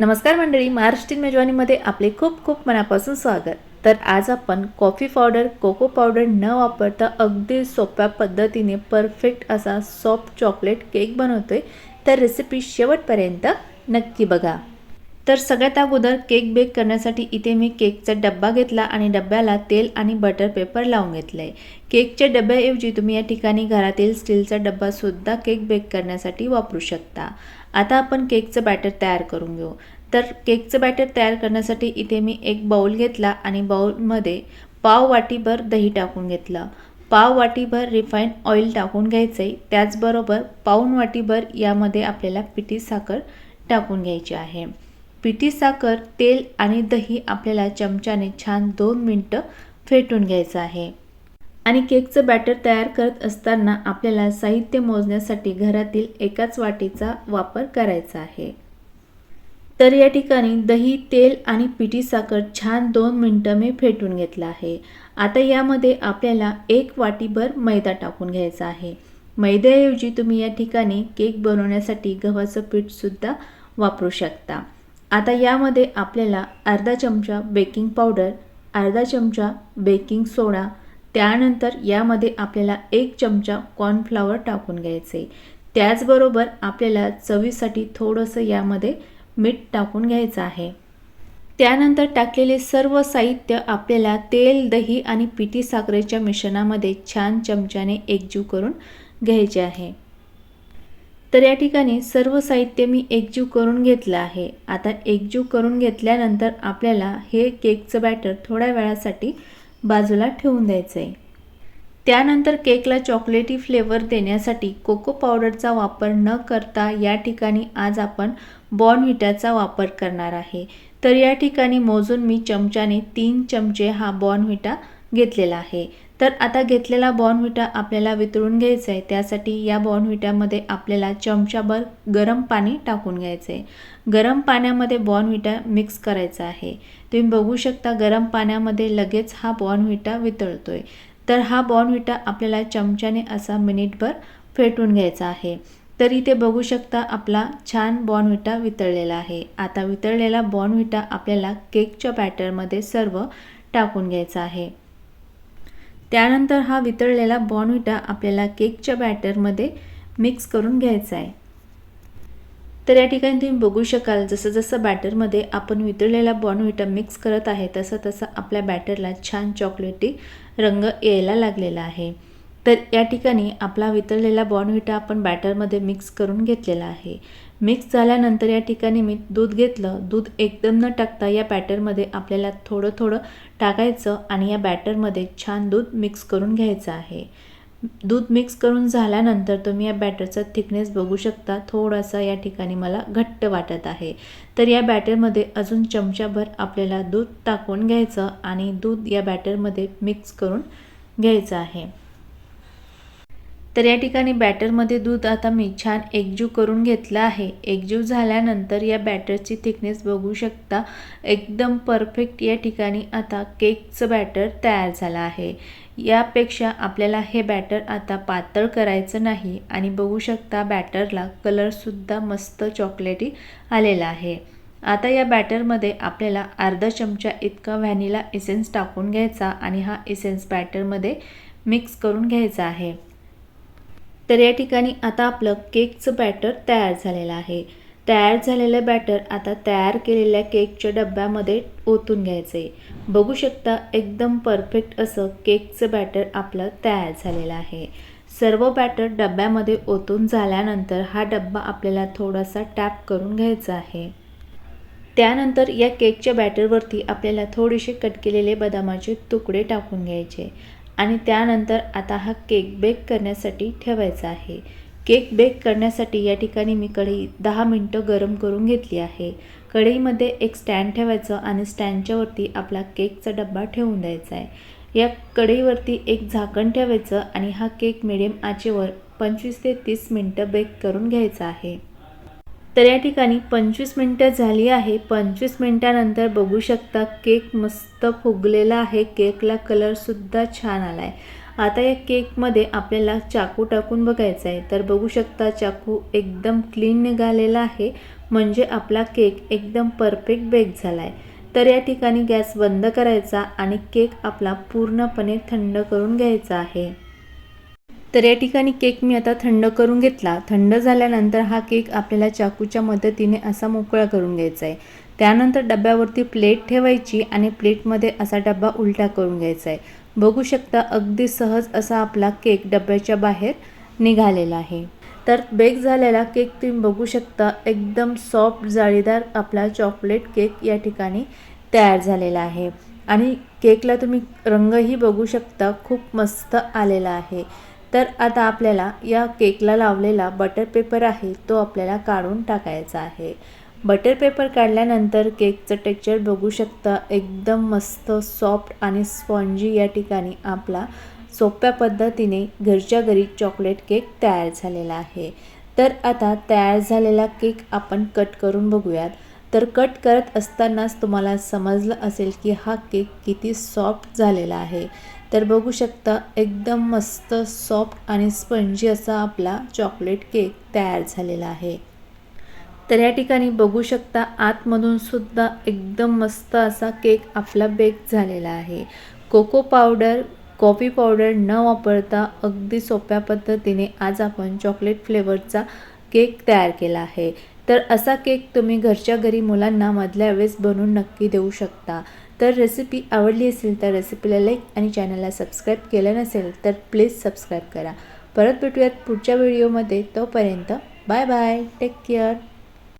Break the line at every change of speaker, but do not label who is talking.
नमस्कार मंडळी महाराष्ट्रीयन मेजवानीमध्ये आपले खूप खूप मनापासून स्वागत. तर आज आपण कॉफी पावडर कोको पावडर न वापरता अगदी सोप्या पद्धतीने परफेक्ट असा सॉफ्ट चॉकलेट केक बनवतोय. तर रेसिपी शेवटपर्यंत नक्की बघा. तर सगळ्यात अगोदर केक बेक करण्यासाठी इथे मी केकचा डब्बा घेतला आणि डब्याला तेल आणि बटर पेपर लावून घेतलं आहे केकच्या डब्याऐवजी तुम्ही या ठिकाणी घरातील स्टीलचा डब्बासुद्धा केक बेक करण्यासाठी वापरू शकता. आता आपण केकचं बॅटर तयार करून घेऊ. तर केकचं बॅटर तयार करण्यासाठी इथे मी एक बाऊल घेतला आणि बाऊलमध्ये पाव वाटीभर दही टाकून घेतलं. पाव वाटीभर रिफाईन ऑइल टाकून घ्यायचं आहे त्याचबरोबर पाऊन वाटीभर यामध्ये आपल्याला पिठी साखर टाकून घ्यायची आहे. पिठी साखर तेल आणि दही आपल्याला चमच्याने छान दोन मिनटं फेटून घ्यायचं आहे. आणि केकचं बॅटर तयार करत असताना आपल्याला साहित्य मोजण्यासाठी घरातील एकाच वाटीचा वापर करायचा आहे. तर या ठिकाणी दही तेल आणि पिठी साखर छान दोन मिनटं मी फेटून घेतलं आहे. आता यामध्ये आपल्याला एक वाटीभर मैदा टाकून घ्यायचा आहे. मैद्याऐवजी तुम्ही या ठिकाणी केक बनवण्यासाठी गव्हाचं पीठसुद्धा वापरू शकता. आता यामध्ये आपल्याला अर्धा चमचा बेकिंग पावडर अर्धा चमचा बेकिंग सोडा त्यानंतर यामध्ये आपल्याला एक चमचा कॉर्नफ्लावर टाकून घ्यायचे. त्याचबरोबर आपल्याला चवीसाठी थोडंसं यामध्ये मीठ टाकून घ्यायचं आहे. त्यानंतर टाकलेले सर्व साहित्य आपल्याला तेल दही आणि पिठी साखरेच्या मिश्रणामध्ये छान चमच्याने एकजीव करून घ्यायचे आहे. तर या ठिकाणी सर्व साहित्य मी एकजीव करून घेतलं आहे. आता एकजीव करून घेतल्यानंतर आपल्याला हे केकचं बॅटर थोड्या वेळासाठी बाजूला ठेवून द्यायचं आहे त्यानंतर केकला चॉकलेटी फ्लेवर देण्यासाठी कोको पावडरचा वापर न करता या ठिकाणी आज आपण बॉर्नव्हिटाचा वापर करणार आहे. तर या ठिकाणी मोजून मी चमच्याने तीन चमचे हा बॉर्नव्हिटा घेतलेला आहे. तर आता घेतलेला बॉर्नव्हिटा आपल्याला वितळून घ्यायचा आहे. त्यासाठी या बॉर्नव्हिटामध्ये आपल्याला चमचाभर गरम पाणी टाकून घ्यायचं आहे. गरम पाण्यामध्ये बॉर्नव्हिटा मिक्स करायचा आहे. तुम्ही बघू शकता गरम पाण्यामध्ये लगेच हा बॉर्नव्हिटा आहे तर हा बॉर्नव्हिटा आपल्याला चमच्याने असा मिनिटभर फेटून घ्यायचा आहे. तर इथे बघू शकता आपला छान बॉर्नव्हिटा वितळलेला आहे. आता वितळलेला बॉर्नव्हिटा आपल्याला केकच्या बॅटरमध्ये सर्व टाकून घ्यायचा आहे. त्यानंतर हा वितळलेला बॉर्नविटा आपल्याला केकच्या बॅटरमध्ये मिक्स करून घ्यायचा आहे. तर या ठिकाणी तुम्ही बघू शकाल जसं जसं बॅटरमध्ये आपण वितळलेला बॉर्नविटा मिक्स करत आहे तसं तसं आपल्या बॅटरला छान चॉकलेटी रंग यायला लागलेला आहे. तर या ठिकाणी आपला वितळलेला बॉर्नव्हिटा आपण बॅटरमध्ये मिक्स करून घेतलेला आहे. मिक्स झाल्यानंतर या ठिकाणी मी दूध घेतलं. दूध एकदम न टाकता या बॅटरमध्ये आपल्याला थोडं थोडं टाकायचं आणि या बॅटरमध्ये छान दूध मिक्स करून घ्यायचं आहे. दूध मिक्स करून झाल्यानंतर तुम्ही या बॅटरचा थिकनेस बघू शकता. थोडासा या ठिकाणी मला घट्ट वाटत आहे. तर या बॅटरमध्ये अजून चमचाभर आपल्याला दूध टाकून घ्यायचं आणि दूध या बॅटरमध्ये मिक्स करून घ्यायचं आहे. तर या ठिकाणी बॅटरमध्ये दूध आता मी छान एकजीव करून घेतलं आहे. एकजीव झाल्यानंतर या बॅटरची थिकनेस बघू शकता. एकदम परफेक्ट या ठिकाणी आता केकचं बॅटर तयार झालं आहे. यापेक्षा आपल्याला हे बॅटर आता पातळ करायचं नाही आणि बघू शकता बॅटरला कलरसुद्धा मस्त चॉकलेटी आलेला आहे. आता या बॅटरमध्ये आपल्याला अर्धा चमचा इतका व्हॅनिला एसेन्स टाकून घ्यायचा आणि हा एसेन्स बॅटरमध्ये मिक्स करून घ्यायचा आहे. तर या ठिकाणी आता आपलं केकचं बॅटर तयार झालेलं आहे. तयार झालेलं बॅटर आता तयार केलेल्या केकच्या डब्यामध्ये ओतून घ्यायचं आहे बघू शकता एकदम परफेक्ट असं केकचं बॅटर आपलं तयार झालेलं आहे. सर्व बॅटर डब्यामध्ये ओतून झाल्यानंतर हा डब्बा आपल्याला थोडासा टॅप करून घ्यायचा आहे. त्यानंतर या केकच्या बॅटरवरती आपल्याला थोडेसे कट केलेले बदामाचे तुकडे टाकून घ्यायचे. आणि त्यानंतर आता हा केक बेक करण्यासाठी ठेवायचा आहे. केक बेक करण्यासाठी या ठिकाणी मी कढई दहा मिनटं गरम करून घेतली आहे. कढईमध्ये एक स्टँड ठेवायचं आणि स्टँडच्यावरती आपला केकचा डब्बा ठेवून द्यायचा आहे. या कढईवरती एक झाकण ठेवायचं आणि हा केक मिडियम आचेवर पंचवीस ते तीस मिनटं बेक करून घ्यायचा आहे. तर या ठिकाणी पंचवीस मिनटं झाली आहे. पंचवीस मिनटानंतर बघू शकता केक मस्त फुगलेला आहे. केकला कलरसुद्धा छान आला आहे आता या केकमध्ये आपल्याला चाकू टाकून बघायचा आहे तर बघू शकता चाकू एकदम क्लीन निघालेला आहे. म्हणजे आपला केक एकदम परफेक्ट बेक झाला आहे तर या ठिकाणी गॅस बंद करायचा आणि केक आपला पूर्णपणे थंड करून घ्यायचा आहे. तर या ठिकाणी केक मी आता थंड करून घेतला. थंड झाल्यानंतर हा केक आपल्याला चाकूच्या मदतीने असा मोकळा करून घ्यायचा आहे. त्यानंतर डब्यावरती प्लेट ठेवायची आणि प्लेटमध्ये असा डब्बा उलटा करून घ्यायचा आहे. बघू शकता अगदी सहज असा आपला केक डब्याच्या बाहेर निघालेला आहे. तर बेक झालेला केक तुम्ही बघू शकता एकदम सॉफ्ट जाळीदार आपला चॉकलेट केक या ठिकाणी तयार झालेला आहे. आणि केकला तुम्ही रंगही बघू शकता खूप मस्त आलेला आहे. तर आता आपल्याला या केकला लावलेला बटर पेपर आहे तो आपल्याला काढून टाकायचा आहे. बटर पेपर काढल्यानंतर केकचं टेक्चर बघू शकता एकदम मस्त सॉफ्ट आणि स्पॉन्जी या ठिकाणी आपला सोप्या पद्धतीने घरच्या घरी चॉकलेट केक तयार झालेला आहे. तर आता तयार झालेला केक आपण कट करून बघूयात. तर कट करत असतानाच तुम्हाला समजलं असेल की हा केक किती सॉफ्ट झालेला आहे. तर बघू शकता एकदम मस्त सॉफ्ट आणि स्पंजी असा आपला चॉकलेट केक तयार झालेला आहे. तर या ठिकाणी बघू शकता आतमधून सुद्धा एकदम मस्त असा केक आपला बेक झालेला आहे. कोको पावडर कॉफी पावडर न वापरता अगदी सोप्या पद्धतीने आज आपण चॉकलेट फ्लेवरचा केक तयार केला आहे. तर असा केक तुम्ही घरच्या घरी मुलांना मधल्या वेळेस बनवून नक्की देऊ शकता. तर रेसिपी आवडली असेल तर रेसिपीला लाईक आणि चॅनलला सबस्क्राईब केलं नसेल तर प्लीज सबस्क्राईब करा. परत भेटूयात पुढच्या व्हिडिओमध्ये तोपर्यंत बाय बाय टेक केअर